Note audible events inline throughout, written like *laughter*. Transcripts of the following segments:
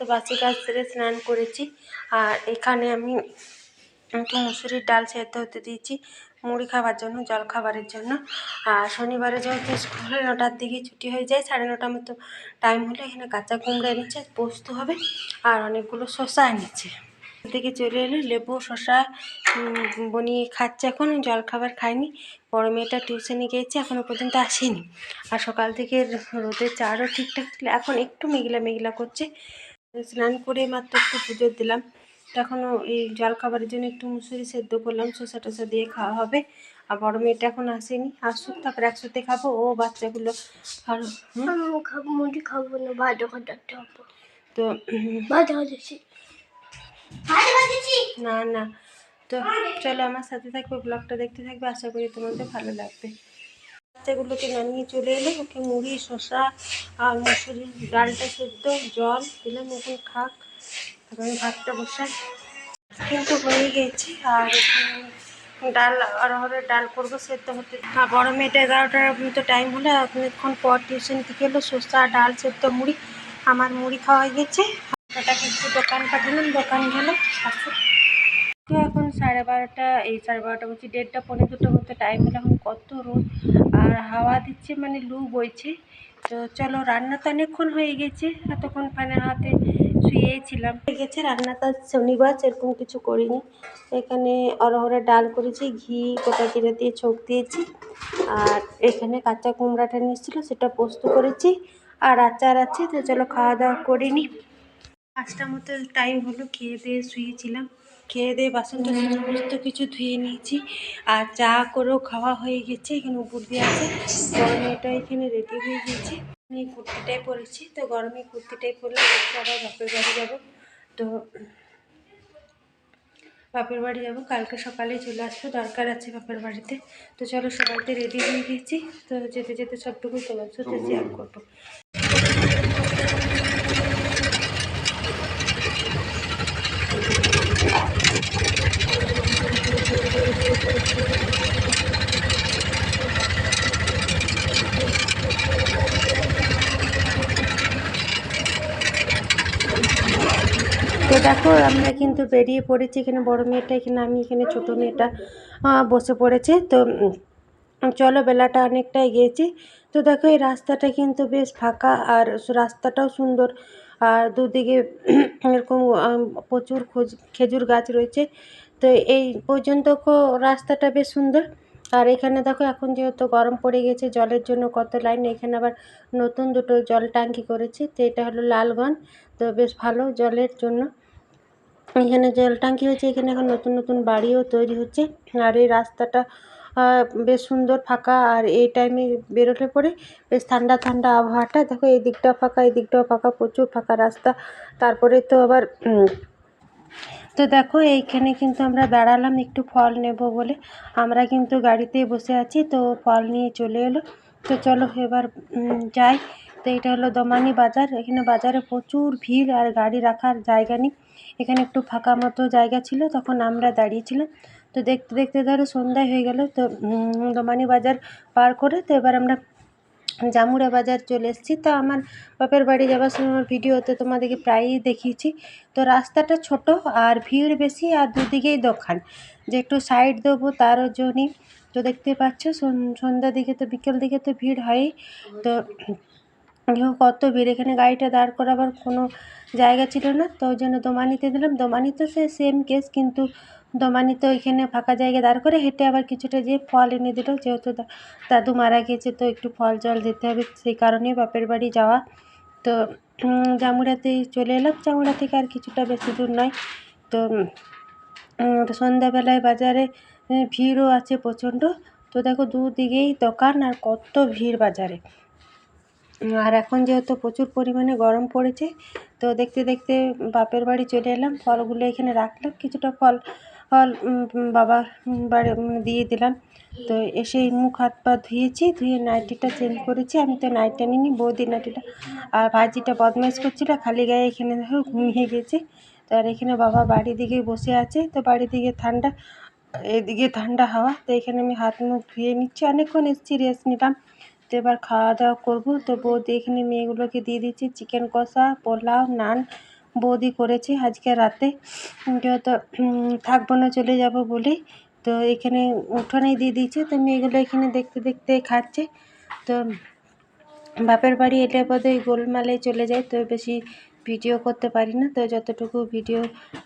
তো বাসি কাজ সেরে স্নান করেছি। আর এখানে আমি একটু মুসুরির ডাল সেদ্ধ হতে দিয়েছি মুড়ি খাবার জন্য, জল খাবারের জন্য। আর শনিবারে যেহেতু স্কুলে নটার দিকে ছুটি হয়ে যায়, সাড়ে নটার মতো টাইম হলে এখানে কাঁচা কুমড়ো এনেছে, পোস্ত হবে আর অনেকগুলো শশা এনেছে। থেকে চলে এলো, লেবু শশা বনিয়ে খাচ্ছে এখন জল খাবার খায়নি বড় মেয়েটা টিউশনে গিয়েছে এখনও পর্যন্ত আসেনি। আর সকাল থেকে রোদের চারও ঠিকঠাক ছিল, এখন একটু মেঘলা মেঘলা করছে। স্নান করে মাত্র একটু পুজো দিলাম। তখনও এই জল খাবারের জন্য একটু মুসুরি সেদ্ধ করলাম শসা টসা দিয়ে খাওয়া হবে। আর বড় মেয়েটা এখন আসেনি। আসুক তারপরে একসাথে খাব ও বাচ্চাগুলো আর খাব মুড়ি খাব না ভাজা খাটাতে হব তো খাচ্ছি খাচ্ছি না না। তো চলো আমার সাথে থাকবে ব্লগটা দেখতে থাকবে আশা করি তোমাদের ভালো লাগবে। বাচ্চাগুলোকে নামিয়ে চলে এলো। ওকে মুড়ি, শসা আর মুসুরি ডালটা সেদ্ধ, জল দিলাম, এখন খাক। আমি ভাতটা বসাই। কিন্তু হয়ে গেছে, আর ডাল অরহরের ডাল করব, সেদ্ধ হতে আর বড় মেয়েটা এগারোটার মতো টাইম হলে অনেকক্ষণ পর টিউশন থেকে এলো শসা, ডাল, সেদ্ধ, মুড়ি। আমার মুড়ি খাওয়া গেছে। ওটাকে একটু দোকান পাঠালাম, দোকান গেল আসুক তো এখন সাড়ে বারোটা, এই সাড়ে বারোটা বলছি, দেড়টা পনেরো দুটো মতো টাইম হলে, এখন কত রোদ। আর হাওয়া দিচ্ছে মানে লু বইছে। তো চলো রান্না তো অনেকক্ষণ হয়ে গেছে, এতক্ষণ ফ্যানের হাতে শুয়েই ছিলাম হয়ে গেছে রান্নাটা শনিবার, সেরকম কিছু করিনি। এখানে অরহরের ডাল করেছি, ঘি, গোটা জিরে দিয়ে ছোক দিয়েছি। আর এখানে কাঁচা কুমড়াটা নিয়েছিল, সেটা পোস্ত করেছি। আর আচার আছে, তো চলো খাওয়া দাওয়া করিনি পাঁচটা মতো টাইম হলো, খেয়ে দিয়ে শুয়েছিলাম। খেয়ে দিয়ে বাসন টাসন সমস্ত কিছু ধুয়ে নিয়েছি। আর চা করেও খাওয়া হয়ে গেছে, এখানে উপর দিয়ে আছে। গরমেটা এখানে রেডি হয়ে গেছে। আমি কুর্তিটাই পরেছি, তো গরমে কুর্তিটাই পরলে আবার বাপের বাড়ি যাব। তো বাপের বাড়ি যাব, কালকে সকালে চলে আসব, দরকার আছে বাপের বাড়িতে। তো চলো সবাইতে রেডি হয়ে গেছি, তো যেতে যেতে সবটুকুই তোমার সাথে শেয়ার করব। দেখো, আমরা কিন্তু বেরিয়ে পড়েছি এখানে, বড় মেয়েটা এখানে, আমি এখানে ছোট মেয়েটা বসে পড়েছে। তো চলো বেলাটা অনেকটাই গিয়েছি তো দেখো, এই রাস্তাটা কিন্তু বেশ ফাঁকা আর রাস্তাটাও সুন্দর। আর দুদিকে *clears throat* এরকম প্রচুর খোজ- খেজুর গাছ রয়েছে। তো এই পর্যন্ত রাস্তাটা বেশ সুন্দর। আর এখানে দেখো, এখন যেহেতু গরম পড়ে গেছে, জলের জন্য কত লাইন, এখানে আবার নতুন দুটো জল ট্যাঙ্কি করেছে। তো এটা হলো লালগঞ্জ। তো বেশ ভালো জলের জন্য। এখানে জল ট্যাঙ্কি হচ্ছে এখানে এখন নতুন নতুন বাড়িও তৈরি হচ্ছে। আর এই রাস্তাটা বেশ সুন্দর, ফাঁকা, আর এই টাইমে বেরোলে পরে বেশ ঠান্ডা ঠান্ডা আবহাওয়াটা। দেখো, এই দিকটাও ফাঁকা, এই দিকটাও ফাঁকা, প্রচুর ফাঁকা রাস্তা। তারপরে তো আবার তো দেখো, এইখানে কিন্তু আমরা দাঁড়ালাম, একটু ফল নেব বলে। আমরা কিন্তু গাড়িতেই বসে আছি, তো ফল নিয়ে চলে এলো। তো চলো এবার যাই। তো এটা হলো দমানি বাজার। এখানে বাজারে প্রচুর ভিড় আর গাড়ি রাখার জায়গা নেই। এখানে একটু ফাঁকা মতো জায়গা ছিল, তখন আমরা দাঁড়িয়েছিলাম। তো দেখতে দেখতে ধরো সন্ধ্যায় হয়ে গেল, তো দমানি বাজার পার করে তো এবার আমরা জামুড়া বাজার চলে এসেছি। তো আমার বাপের বাড়ি যাওয়ার সময় আমার ভিডিওতে তোমাদেরকে প্রায়ই দেখিয়েছি। তো রাস্তাটা ছোট আর ভিড় বেশি আর দুদিকেই দোকান। যে একটু সাইড দেবো তারও জন্যই। তো দেখতে পাচ্ছ, সন- সন্ধ্যার দিকে তো বিকেল দিকে তো ভিড় হয়ই। তো দেখো কত ভিড় এখানে গাড়িটা দাঁড় করাবার কোনো জায়গা ছিল না, তো ওই জন্য দোমানিতে দিলাম। দোমানিতে সে সেম কেস কিন্তু দোমানিতে ওইখানে ফাঁকা জায়গায় দাঁড় করে হেঁটে আবার কিছুটা যেয়ে ফল এনে দিল, যেহেতু দাদু মারা গেছে, তো একটু ফল জল দিতে হবে, সেই কারণে বাপের বাড়ি যাওয়া। তো জামুড়াতেই চলে এলাম। জামুড়া থেকে আর কিছুটা বেশি দূর নয়। তো সন্ধ্যাবেলায় বাজারে ভিড়ও আছে প্রচণ্ড। তো দেখো দুদিকেই দোকান আর কত ভিড় বাজারে। আর এখন যেহেতু প্রচুর পরিমাণে গরম পড়েছে, তো দেখতে দেখতে বাপের বাড়ি চলে এলাম। ফলগুলো এখানে রাখলাম, কিছুটা ফল ফল বাবার বাড়ি দিয়ে দিলাম। তো এসেই মুখ, হাত, পা ধুয়েছি, ধুয়ে নাইটিটা চেঞ্জ করেছি। আমি তো নাইটটা নিইনি, বৌদি নাইটিটা। আর ভাজিটা বদমাইশ করছিল, খালি গায়ে এখানে ঘুমিয়ে গেছে। তো আর এখানে বাবা বাড়ি দিকে বসে আছে, তো বাড়ি দিকে ঠান্ডা, এদিকে ঠান্ডা হাওয়া। তো এখানে আমি হাত মুখ ধুয়ে নিচ্ছি। অনেকক্ষণ এসেছি, রেস্ট নিলাম। তো এবার খাওয়া দাওয়া করব। তো বৌদি এখানে মেয়েগুলোকে দিয়ে দিচ্ছি চিকেন কষা পোলাও নান। বৌদি করেছে আজকে রাতে। উম, থাকব না চলে যাব বলেই। তো এখানে উঠোনেই দিয়ে দিয়েছে। তো মেয়েগুলো এখানে দেখতে দেখতে খাচ্ছে। তো বাপের বাড়ি এলে বোধহয় গোলমালে চলে যায়। তো বেশি ভিডিও করতে পারি না। তো যতটুকু ভিডিও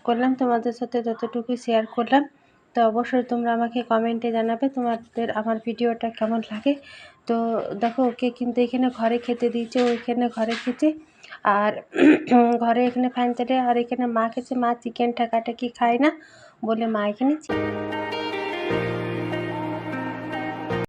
করলাম তোমাদের সাথে ততটুকু শেয়ার করলাম। তো অবশ্যই তোমরা আমাকে কমেন্টে জানাবে তোমাদের আমার ভিডিওটা কেমন লাগে। তো দেখো ওকে কিন্তু এখানে ঘরে খেতে দিয়েছে, ও এখানে ঘরে খেতে আর *clears throat* ঘরে এখানে ফ্যান চাটে, আর এখানে মা খেয়েছে, মা চিকেন ঠেকাঠেকি কি খায় না? বলে মা এখানে